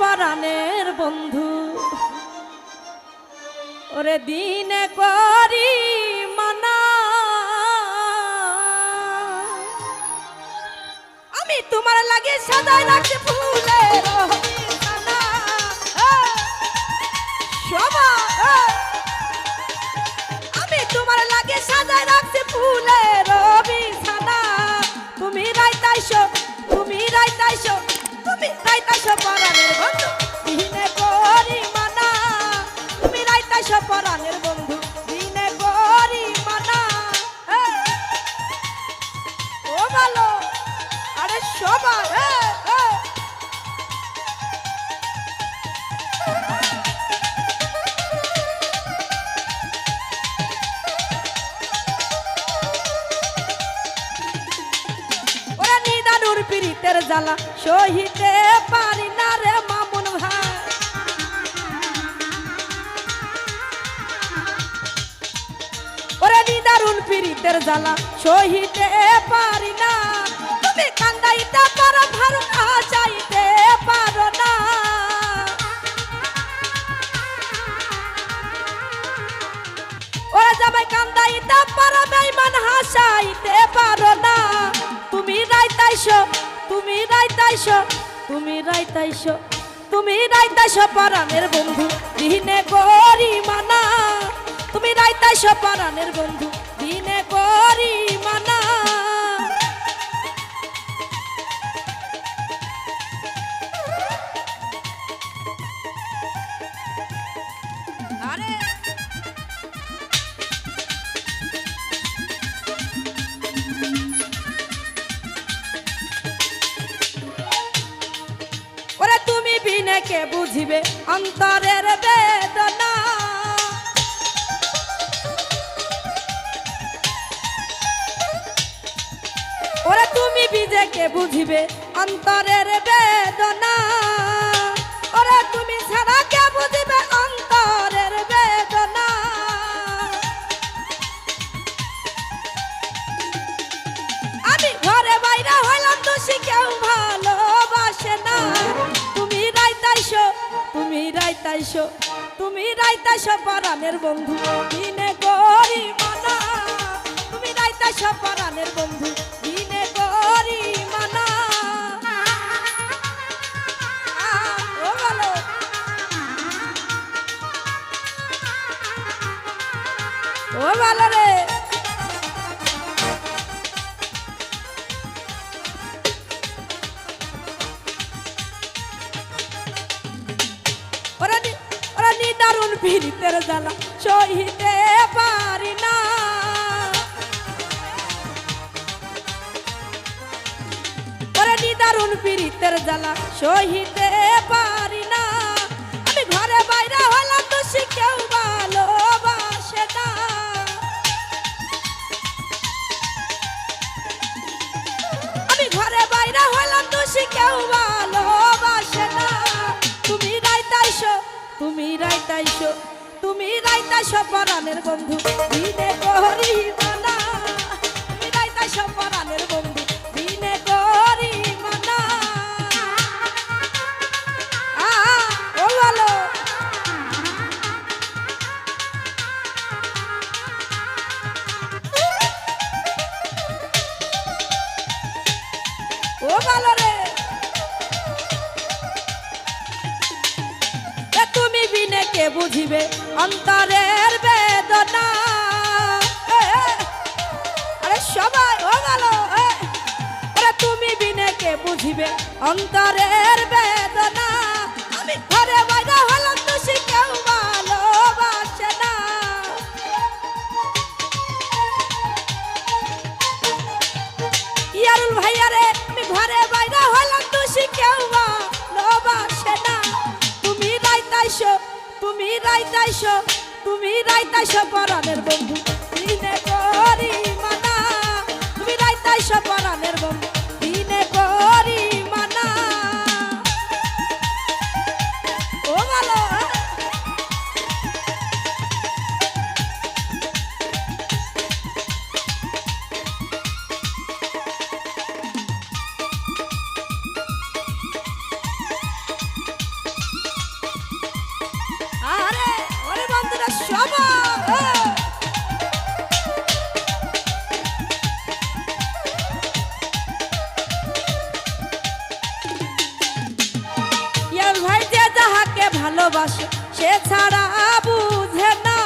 পরাণের বন্ধু। ওরে দিনে করি মানা। আমি তোমার লাগে সাদাই রাখছি ফুলের আমি তোমার লাগে সাজাই রাখছি ফুলের বিছানা। তুমি রাইতাইছো তুমি রাইতাইছো তুমি রাইতাইছো এই। ওরা নিদানুর পীড়িতের জ্বালা, সহিতে পারি না রে মামুন ভাই ওরে নিদারুন পীড়িতের জ্বালা, সহিতে পারি না কান্দাইতে পারো, ভালো না চাইতে পারো না। তুমি রাইতাইছো তুমি রাইতাইছো তুমি রাইতাইছো বন্ধু, দিনে করি মানা তুমি রাইতাইছো পরাণের বন্ধু, দিনে করি মানা কে বুঝিবে অন্তরের বেদনা। ওরে তুমি বিজে কে বুঝিবে অন্তরের বেদনা। রাইতাইছো তুমি রাইতাইছো পরাণের বন্ধু, দিনে করি মানা তুমি রাইতাইছো পরাণের বন্ধু, দিনে করি মানা ও ভালো ও ভালো রে। পীড়িতের জ্বালা সহিতে পারি না। ওরা নিদারুণ পীড়িতের জ্বালা সহিতে তুমি রাইতাইছো তুমি রাইতাইছো পরাণের বন্ধু। দিনে করি বানা তুমি রাইতাইছো পরাণের বন্ধু। বুঝিবে অন্তরের বেদনা? আরে সবাই ও গেল তুমি বিনে কে বুঝিবে অন্তরের বেদনা? আমি ঘরে বাইরে হলাম রাইতাইছো তুমি রাইতাইছো পরাণের বন্ধু। দিনে করি মানা তুমি রাইতাইছো সে ছাড়া বুঝে না।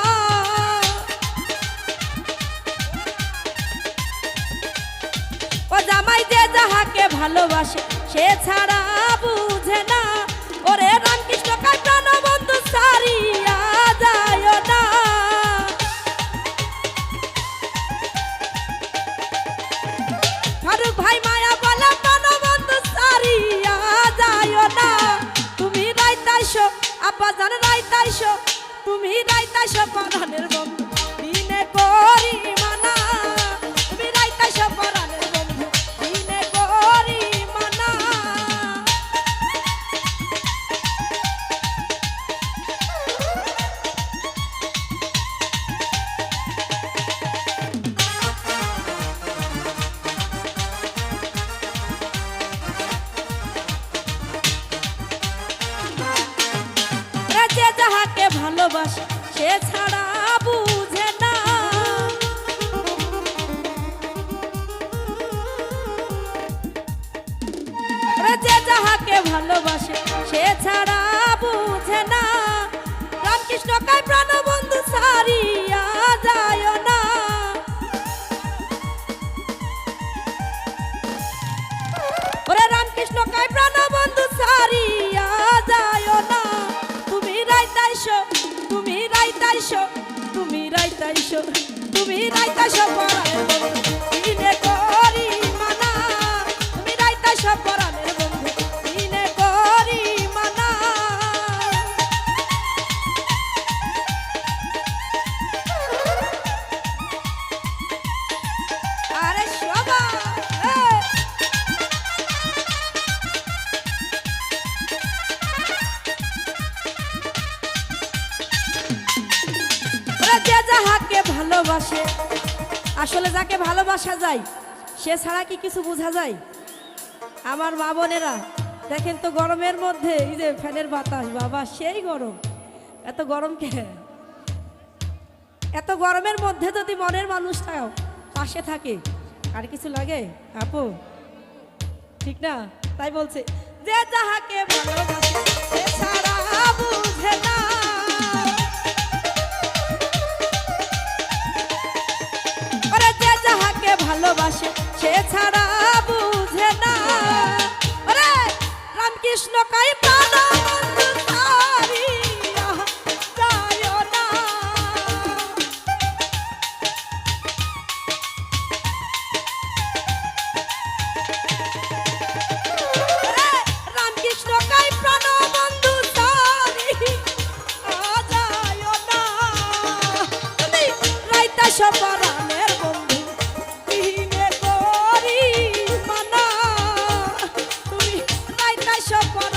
ও জামাই যে যাহাকে ভালোবাসে সে ছাড়া তুমি রাইতাইছো পরাণের বন্ধু দিনে করি যাহাকে ভালোবাসে, সে ছাড়া বুঝে না। রামকৃষ্ণ প্রাণবন্ধু সারিয়া যায় না। ওরে রামকৃষ্ণ প্রাণবন্ধু সারিয়া যায় না। তুমি রাইতাইছো তুমি রাইতাইছো তুমি রাইতাইছো তুমি রাইতাইছো দিনে করি মানা, তুমি রাইতাইছো পরাণের যে যাহাকে ভালোবাসে, আসলে যাকে ভালোবাসা যায়, সে ছাড়া কি কিছু বোঝা যায়? আমার মা বোনেরা, দেখেন তো গরমের মধ্যে, এই যে ফ্যানের বাতাস, বাবা, সেই গরম। এত গরম কে? এত গরমের মধ্যে যদি মনের মানুষটাও পাশে থাকে, আর কিছু লাগে? আপু, ঠিক না? তাই বলছে, যে যাহাকে ভালোবাসে, সে ছাড়া বুঝে না। ভালোবাসে সে ছাড়া বুঝে না। রামকৃষ্ণ কাই প্রাণ? সপন